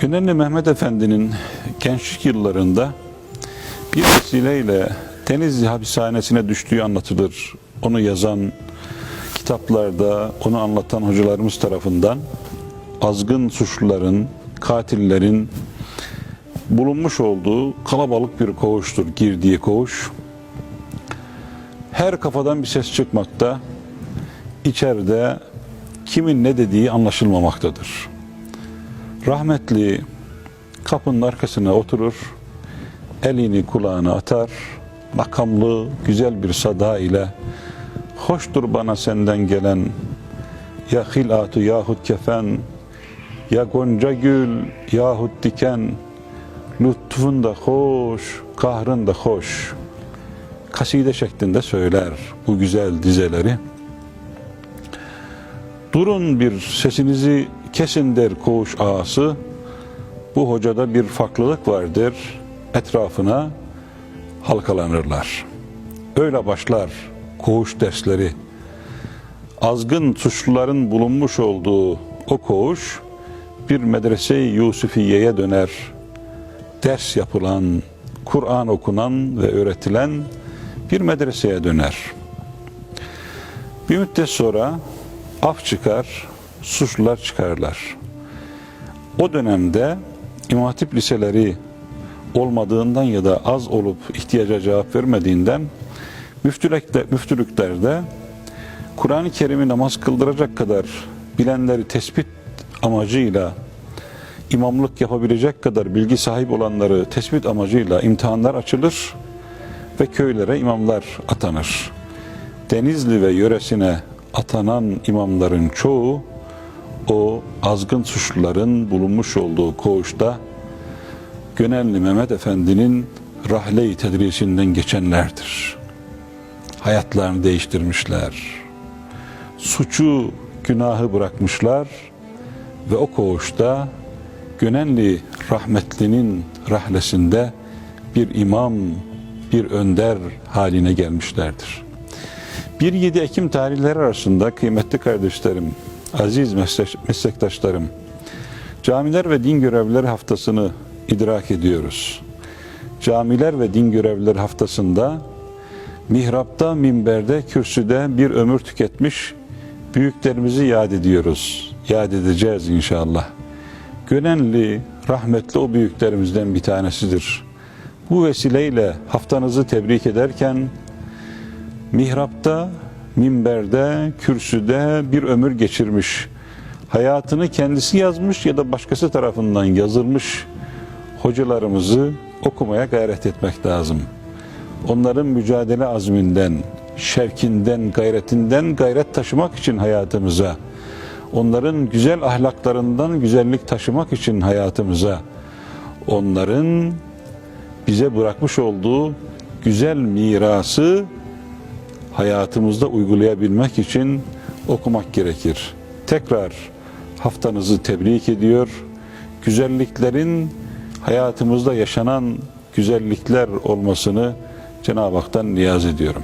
Gönenli Mehmet Efendi'nin gençlik yıllarında bir vesileyle Denizli hapishanesine düştüğü anlatılır. Onu yazan kitaplarda, onu anlatan hocalarımız tarafından azgın suçluların, katillerin bulunmuş olduğu kalabalık bir koğuştur, girdiği koğuş. Her kafadan bir ses çıkmakta, içeride kimin ne dediği anlaşılmamaktadır. Rahmetli kapının arkasına oturur, elini kulağına atar, makamlı, güzel bir sada ile hoştur bana senden gelen ya hilatu yahut kefen ya gonca gül yahut diken lütfun da hoş, kahrın da hoş kaside şeklinde söyler bu güzel dizeleri. Durun bir sesinizi kesin der koğuş ağası. Bu hocada bir farklılık vardır. Etrafına halkalanırlar. Öyle başlar koğuş dersleri. Azgın suçluların bulunmuş olduğu o koğuş bir medrese-i Yusufiye'ye döner. Ders yapılan, Kur'an okunan ve öğretilen bir medreseye döner. Bir müddet sonra af çıkar, suçlular çıkarlar. O dönemde İmam Hatip liseleri olmadığından ya da az olup ihtiyaca cevap vermediğinden müftülükte, müftülüklerde Kur'an-ı Kerim'i namaz kıldıracak kadar bilenleri tespit amacıyla imamlık yapabilecek kadar bilgi sahibi olanları tespit amacıyla imtihanlar açılır ve köylere imamlar atanır. Denizli ve yöresine atanan imamların çoğu o azgın suçluların bulunmuş olduğu koğuşta Gönenli Mehmet Efendi'nin rahle-i tedrisinden geçenlerdir. Hayatlarını değiştirmişler. Suçu, günahı bırakmışlar ve o koğuşta Gönenli rahmetlinin rahlesinde bir imam, bir önder haline gelmişlerdir. 1-7 Ekim tarihleri arasında kıymetli kardeşlerim, aziz meslek- meslektaşlarım, camiler ve din görevlileri haftasını idrak ediyoruz. Camiler ve din görevlileri haftasında mihrapta, minberde, kürsüde bir ömür tüketmiş büyüklerimizi yad ediyoruz. Yad edeceğiz inşallah. Gönenli, rahmetli o büyüklerimizden bir tanesidir. Bu vesileyle haftanızı tebrik ederken mihrapta, minberde, kürsüde bir ömür geçirmiş, hayatını kendisi yazmış ya da başkası tarafından yazılmış hocalarımızı okumaya gayret etmek lazım. Onların mücadele azminden, şevkinden, gayretinden gayret taşımak için hayatımıza, onların güzel ahlaklarından güzellik taşımak için hayatımıza, onların bize bırakmış olduğu güzel mirası hayatımızda uygulayabilmek için okumak gerekir. Tekrar haftanızı tebrik ediyor. Güzelliklerin hayatımızda yaşanan güzellikler olmasını Cenab-ı Hak'tan niyaz ediyorum.